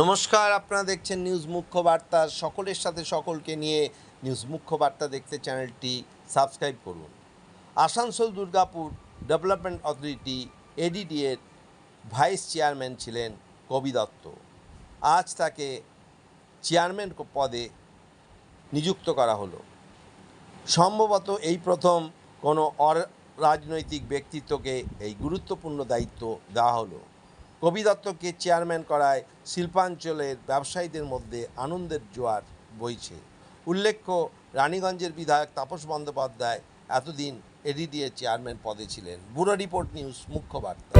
নমস্কার, আপনারা দেখছেন নিউজ মুখ্য বার্তা সকলের সাথে সকলকে নিয়ে নিউজ মুখ্য বার্তা দেখতে চ্যানেলটি সাবস্ক্রাইব করুন। Asansol Durgapur development authority ADD এর ভাইস চেয়ারম্যান ছিলেন কবি দত্ত। আজ তাকে চেয়ারম্যান পদে নিযুক্ত করা হলো। সম্ভবত এই প্রথম কোনো অরাজনৈতিক ব্যক্তিত্বকে এই গুরুত্বপূর্ণ দায়িত্ব দেওয়া হলো। কবি দত্তকে চেয়ারম্যান করায় শিল্পাঞ্চলের ব্যবসায়ীদের মধ্যে আনন্দের জোয়ার বইছে। উল্লেখ্য, রানীগঞ্জের বিধায়ক তাপস বন্দ্যোপাধ্যায় এতদিন এডিডিএ চেয়ারম্যান পদে ছিলেন। ব্যুরো রিপোর্ট নিউজ মুখ্য বার্তা।